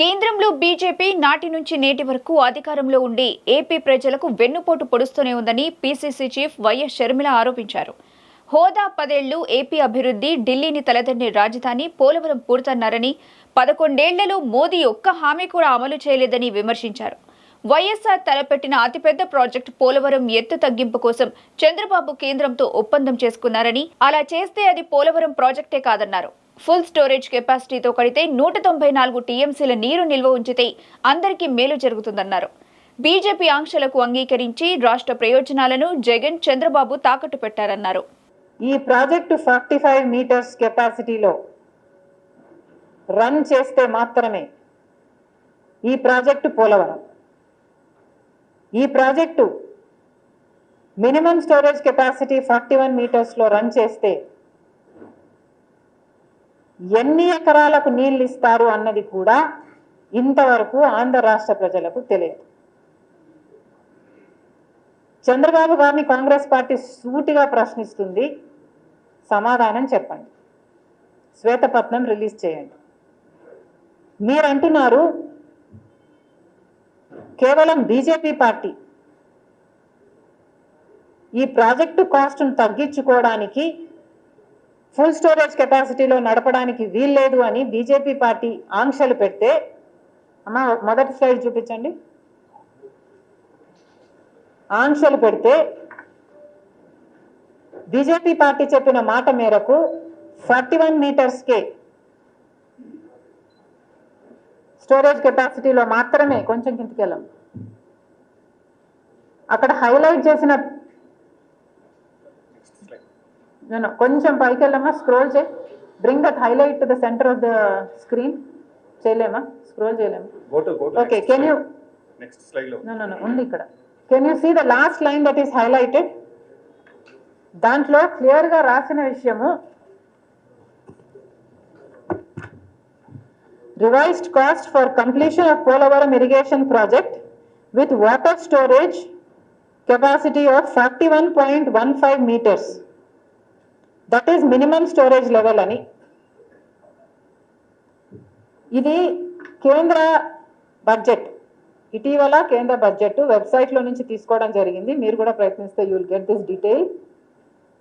కేంద్రంలో బీజేపీ నాటి నుంచి నేటి వరకు అధికారంలో ఉండి ఏపీ ప్రజలకు వెన్నుపోటు పొడుస్తూనే ఉందని పీసీసీ చీఫ్ వైఎస్ షర్మిల ఆరోపించారు. హోదా పదేళ్ళు ఏపీ అభివృద్ధి ఢిల్లీని తలదండ్రి రాజధాని పోలవరం పూర్తన్నారని పదకొండేళ్ళలో మోదీ ఒక్క హామీ కూడా అమలు చేయలేదని విమర్శించారు. వైఎస్ఆర్ తలపెట్టిన అతిపెద్ద ప్రాజెక్టు పోలవరం ఎత్తు తగ్గింపు కోసం చంద్రబాబు కేంద్రంతో ఒప్పందం చేసుకున్నారని అలా చేస్తే అది పోలవరం ప్రాజెక్టే కాదన్నారు. ఫుల్ స్టోరేజ్ కెపాసిటీతో కడితే నూట తొంభై నాలుగు టీఎంసీల నీరు నిల్వ ఉంచితే అందరికీ మేలు జరుగుతుందన్నారు. బీజేపీ ఆంక్షలకు అంగీకరించి రాష్ట్ర ప్రయోజనాలను జగన్ చంద్రబాబు తాకట్టు పెట్టారన్నారు. ఈ ప్రాజెక్టు ఫార్టీ ఫైవ్ మీటర్స్ కెపాసిటీలో రన్ చేస్తే మాత్రమే ఈ ప్రాజెక్టు పోలవరం. ఈ project minimum storage capacity forty one మీటర్స్లో run చేస్తే ఎన్ని ఎకరాలకు నీళ్ళు ఇస్తారు అన్నది కూడా ఇంతవరకు ఆంధ్ర రాష్ట్ర ప్రజలకు తెలియదు. చంద్రబాబు గారిని కాంగ్రెస్ పార్టీ సూటిగా ప్రశ్నిస్తుంది. సమాధానం చెప్పండి. శ్వేతపత్నం రిలీజ్ చేయండి. మీరు అంటున్నారు కేవలం బీజేపీ పార్టీ ఈ ప్రాజెక్టు కాస్ట్ను తగ్గించుకోవడానికి ఫుల్ స్టోరేజ్ కెపాసిటీలో నడపడానికి వీల్లేదు అని బీజేపీ పార్టీ ఆంక్షలు పెడితే అమ్మ మొదటి స్లైడ్ చూపించండి. ఆంక్షలు పెడితే బీజేపీ పార్టీ చెప్పిన మాట మేరకు ఫార్టీ వన్ మీటర్స్కే స్టోరేజ్ కెపాసిటీలో మాత్రమే కొంచెం కిందకి అక్కడ హైలైట్ చేసిన No, కొంచెం పైకి వెళ్ళమ్మా. స్క్రోల్ చేయి. Bring that highlight to the centre of the screen చేయలేమా? స్క్రోల్ చేయలేమా. Okay can you. Next slide. లో. నో నో నో ఉంది ఇక్కడ. Can you see the last line that is highlighted దాంట్లో క్లియర్గా రాసిన విషయము revised cost for completion of Polavaram irrigation project with water storage capacity of forty one point one five meters that is minimum storage level అని. ఇది కేంద్ర budget ఇటీవల కేంద్ర budget వెబ్సైట్లో నుంచి తీసుకోవడం జరిగింది. మీరు కూడా ప్రయత్నిస్తే you will get this detail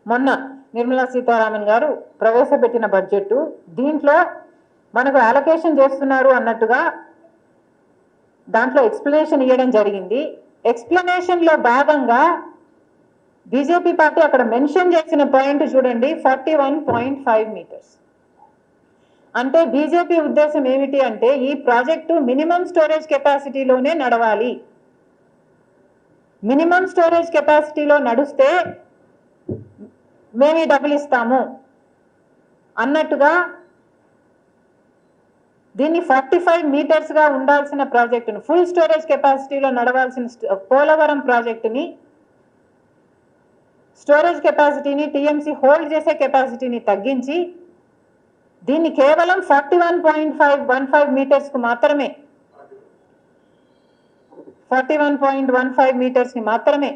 మొన్న నిర్మలా సీతారామన్ గారు ప్రవేశపెట్టిన బడ్జెట్ దీంట్లో మనకు అలొకేషన్ చేస్తున్నారు అన్నట్టుగా దాంట్లో ఎక్స్ప్లెనేషన్ ఇవ్వడం జరిగింది. ఎక్స్ప్లెనేషన్లో భాగంగా బీజేపీ పార్టీ అక్కడ మెన్షన్ చేసిన పాయింట్ చూడండి forty one point five meters. అంటే బీజేపీ ఉద్దేశం ఏమిటి అంటే ఈ ప్రాజెక్టు మినిమం స్టోరేజ్ కెపాసిటీలోనే నడవాలి. మినిమం స్టోరేజ్ కెపాసిటీలో నడుస్తే మేము డబ్బులు ఇస్తాము అన్నట్టుగా దీన్ని ఫార్టీ ఫైవ్ మీటర్స్గా ఉండాల్సిన ప్రాజెక్టును ఫుల్ స్టోరేజ్ కెపాసిటీలో నడవాల్సిన పోలవరం ప్రాజెక్టుని స్టోరేజ్ కెపాసిటీని టీఎంసీ హోల్డ్ చేసే కెపాసిటీని తగ్గించి దీన్ని కేవలం forty one point five one five మీటర్స్కు మాత్రమే forty one point one five మీటర్స్ని మాత్రమే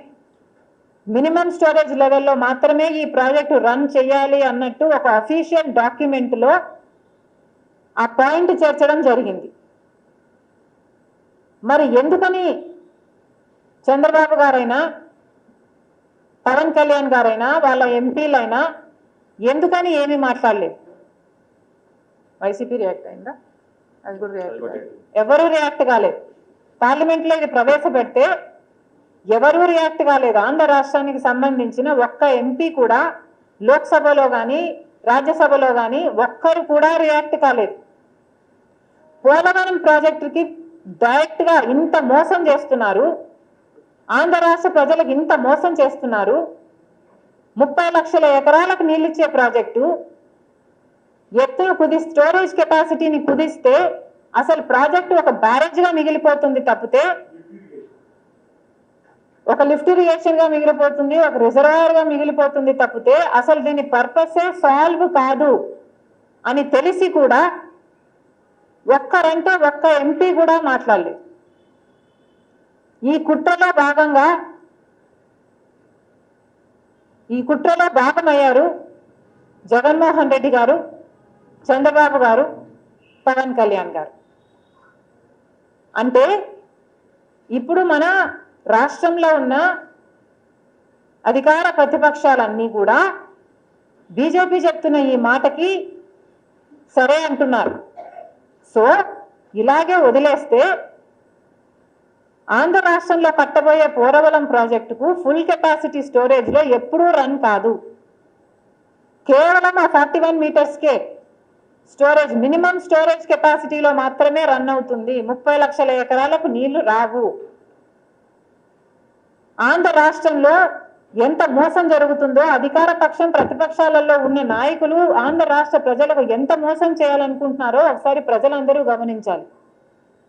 మినిమం స్టోరేజ్ లెవెల్లో మాత్రమే ఈ ప్రాజెక్టు రన్ చేయాలి అన్నట్టు ఒక అఫీషియల్ డాక్యుమెంట్లో ఆ పాయింట్ చేర్చడం జరిగింది. మరి ఎందుకని చంద్రబాబు గారైనా పవన్ కళ్యాణ్ గారైనా వాళ్ళ ఎంపీలైనా ఎందుకని ఏమీ మాట్లాడలేదు. వైసీపీ రియాక్ట్ అయిందా? అది కూడా రియాక్ట్. ఎవరు రియాక్ట్ కాలేదు. పార్లమెంట్లో ఇది ప్రవేశపెడితే ఎవరు రియాక్ట్ కాలేదు. ఆంధ్ర రాష్ట్రానికి సంబంధించిన ఒక్క ఎంపీ కూడా లోక్సభలో కానీ రాజ్యసభలో కానీ ఒక్కరు కూడా రియాక్ట్ కాలేదు. పోలవరం ప్రాజెక్టుకి డైరెక్ట్గా ఇంత మోసం చేస్తున్నారు. ఆంధ్ర రాష్ట్ర ప్రజలకు ఇంత మోసం చేస్తున్నారు? ముప్పై లక్షల ఎకరాలకు నీళ్ళిచ్చే ప్రాజెక్టు? ఎత్తును కుది స్టోరేజ్ కెపాసిటీని కుదిస్తే అసలు ప్రాజెక్టు ఒక బ్యారేజ్గా మిగిలిపోతుంది తప్పితే ఒక లిఫ్ట్ ఇరిగేషన్ మిగిలిపోతుంది ఒక రిజర్వాయర్గా మిగిలిపోతుంది తప్పితే అసలు దీని పర్పసే సాల్వ్ కాదు అని తెలిసి కూడా ఒక్కరంటే ఒక్క ఎంపీ కూడా మాట్లాడలేదు. ఈ కుట్రలో భాగంగా ఈ కుట్రలో భాగమయ్యారు జగన్మోహన్ రెడ్డి గారు చంద్రబాబు గారు పవన్ కళ్యాణ్ గారు. అంటే ఇప్పుడు మన రాష్ట్రంలో ఉన్న అధికార ప్రతిపక్షాలన్నీ కూడా బీజేపీ చెప్తున్న ఈ మాటకి సరే అంటున్నారు. సో ఇలాగే వదిలేస్తే ఆంధ్ర రాష్ట్రంలో కట్టబోయే పోరవలం ప్రాజెక్టుకు ఫుల్ కెపాసిటీ స్టోరేజ్లో ఎప్పుడూ రన్ కాదు. కేవలం ఆ ఫార్టీ వన్ మీటర్స్కే స్టోరేజ్ మినిమం స్టోరేజ్ కెపాసిటీలో మాత్రమే రన్ అవుతుంది. ముప్పై లక్షల ఎకరాలకు నీళ్ళు రావు. ఆంధ్ర రాష్ట్రంలో ఎంత మోసం జరుగుతుందో అధికార పక్షం ప్రతిపక్షాలలో ఉన్న నాయకులు ఆంధ్ర రాష్ట్ర ప్రజలకు ఎంత మోసం చేయాలనుకుంటున్నారో ఒకసారి ప్రజలందరూ గమనించాలి.